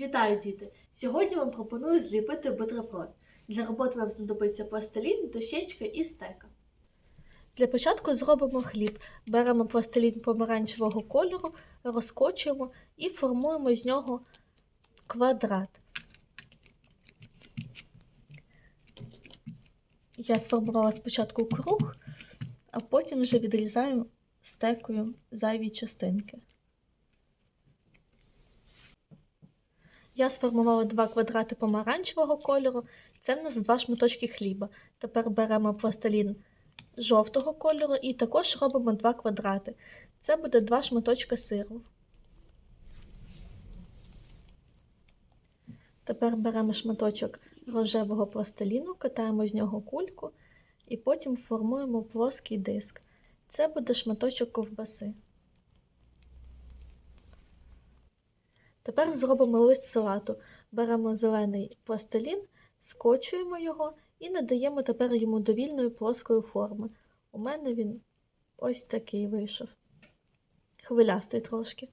Вітаю, діти! Сьогодні вам пропоную зліпити бутерброд. Для роботи нам знадобиться пластилін, дощечка і стека. Для початку зробимо хліб. Беремо пластилін помаранчевого кольору, розкочуємо і формуємо з нього квадрат. Я сформувала спочатку круг, а потім вже відрізаю стекою зайві частинки. Я сформувала два квадрати помаранчевого кольору. Це в нас два шматочки хліба. Тепер беремо пластилін жовтого кольору і також робимо два квадрати. Це буде два шматочка сиру. Тепер беремо шматочок рожевого пластиліну, катаємо з нього кульку і потім формуємо плоский диск. Це буде шматочок ковбаси. Тепер зробимо лист салату. Беремо зелений пластилін, скочуємо його і надаємо тепер йому довільної плоскої форми. У мене він ось такий вийшов. Хвилястий трошки.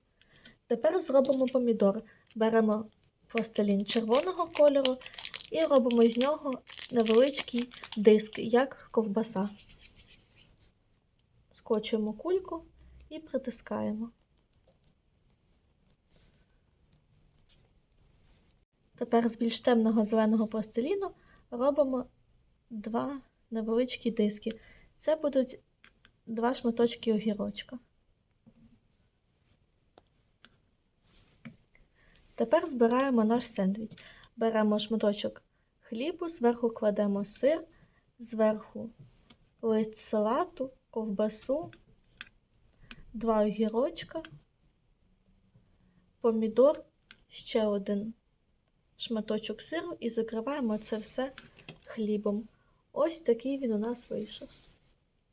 Тепер зробимо помідор. Беремо пластилін червоного кольору і робимо з нього невеличкий диск, як ковбаса. Скочуємо кульку і притискаємо. Тепер з більш темного зеленого пластиліну робимо два невеличкі диски. Це будуть два шматочки огірочка. Тепер збираємо наш сендвіч. Беремо шматочок хлібу, зверху кладемо сир, зверху лист салату, ковбасу, два огірочка, помідор, ще один шматочок сиру і закриваємо це все хлібом. Ось такий він у нас вийшов.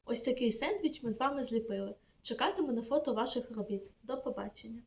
Ось такий сендвіч ми з вами зліпили. Чекатиму на фото ваших робіт. До побачення!